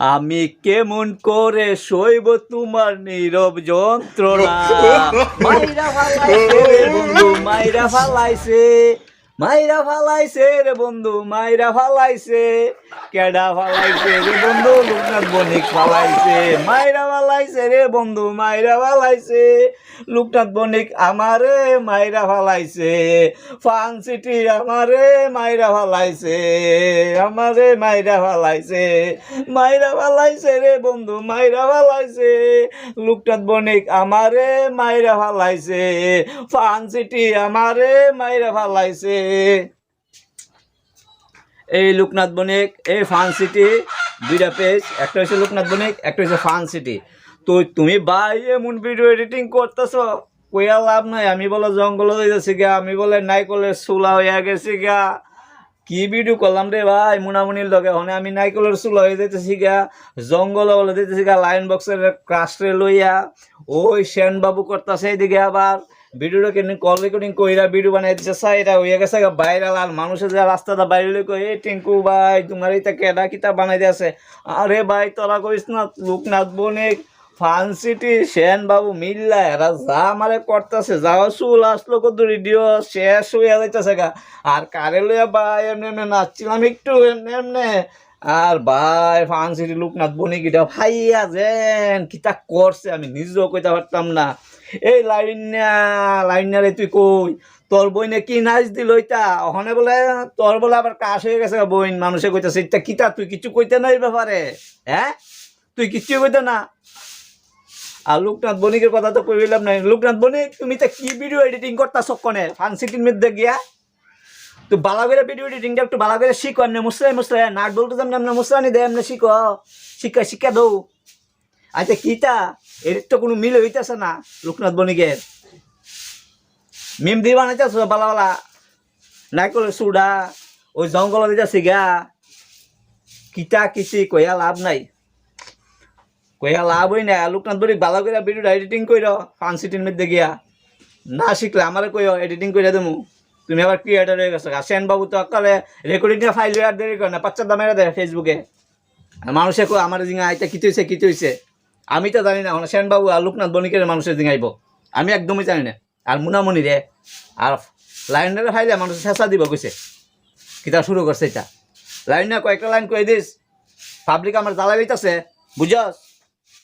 আমি কেমন করে সইব তোমার নীরব যন্ত্রণা? মাইরা ফালাইছে বন্ধু মাইরা ফালাইছে। মাইরা ফালাইছে রে বন্ধু, মাইরা ফালাইছে। কেডা ফালাইছে রে বন্ধু লোকনাথ বণিক ফালাইছে। মাইরা ফালাইছে রে বন্ধু, মাইরা ফালাইছে। লোকনাথ বণিক আমারে মাইরা ফালাইছে। ফান সিটি আমারে মাইরা ফালাইছে। আমারে মাইরা ফালাইছে। মাইরা ফালাইছে রে বন্ধু, মাইরা ফালাইছে। লোকনাথ বণিক আমারে মাইরা ফালাইছে। ফান সিটি আমারে মাইরা ফালাইছে। এই লোকনাথ বণিক, এই ফান সিটি দুইটা পেজ একটা হচ্ছে লোকনাথ বণিক, একটা হচ্ছে ফান সিটি তো তুমি ভাই, এমন ভিডিও এডিটিং করতেছো, কইয়া লাভ নাই। আমি বলে জঙ্গল হয়ে যাচ্ছি গা, আমি বলে নাইকলের চুলা হইয়া গেছি গা। কি ভিডিও করলাম রে ভাই, মুনামুনির লগে? হনে আমি নাইকলের চুলা হয়ে যেতেছি গা, জঙ্গল বলে যেতেছি গা লাইন বক্সের ক্রাস্টে লইয়া। ওই সেন বাবু করতেছে এইদিকে আবার। ভিডিওটা কেন কল রেকর্ডিং কইরা ভিডিও বানাই দিচ্ছে সা এটা হয়ে গেছে ভাইরাল আর মানুষের যে রাস্তাটা বাইরে কই এই টিঙ্কু ভাই, তোমার এইটা কেডা কিতা বানাই দিয়েছে? আরে ভাই, তোরা কইস না, লোকনাথ বণিক ফান সিটি, সেন বাবু মিল্লা, এরা যা আমারে করতেছে যাও চুল আসলো কত রেডিও শেষ হয়ে যাইতেছে গা। আর কারে লইয়া ভাই, এমনি এমনি নাচছিলাম একটু, এমনি এমনি। আর ভাই, ফান সিটি, লোকনাথ বণিক কিটা ভাইয়া যেন কিতা করছে, আমি নিজেও কইতে পারতাম না। এই লাইনা লাইনারে তুই কই? তোর বইনে কি নাচ দিল ওইটা ওখানে বলে, তোর বলে আবার কাশ হয়ে গেছে বইন। মানুষে কইতেছে, এটা কিতা তুই কিছু কইতে না এই ব্যাপারে? হ্যাঁ? তুই কিচ্ছু কইতে না। আর লোকনাথ বণিকের কথা তো কইলাম না লোকনাথ বণিক, তুমি তো কি ভিডিও এডিটিং করতা সক্ষণে ফান সিটির মধ্যে গিয়া? তো বালা করে ভিডিও এডিটিংটা একটু বালা করে শিখো। এমনি মুসলাই মুসলাই নাট বলতে যেমন এমনি মুসলানি দে, এমনি শিখো। শিক্ষা শিক্ষা দৌ। আচ্ছা কিতা এর তো কোনো মিল হইতেছে না লোকনাথ বণিকের। মিম দিয়ে বানাইতেছ বালা বালা। নাইকলের সুডা ওই জঙ্গল দিতেছি গা। কিতা কিছি কইয়া লাভ নাই। কইয়া লাভ হই না লোকনাথ বণিক ভালো করে ভিডিও এডিটিং কইর ফান সিটির মধ্যে গিয়া। না শিখলে আমারে কইও এডিটিং করে দেবো তুমি আবার ক্রিয়েটার হয়ে গেছো সেন বাবু তো আকালে রেকর্ডিংটা ফাইল আর দেরি করে না পাচ্চার দামেরা দেয় ফেসবুকে মানুষে আমার জিঙা আইতা কিতে হইছে কিতে হইছে। আমি তো জানি না মানে সেনবাবু আর লোকনাথ বণিকের মানুষের জিঙাইব আমি একদমই জানি না। আর মুনামণি রে, আর লাইনারে ফাইলে মানুষ শেষা দিব কইছে। কিতা শুরু করছে এটা? লাইন না কয়েকটা লাইন কয়ে দিস। পাবলিক আমার জ্বালাই লইতাছে বুঝস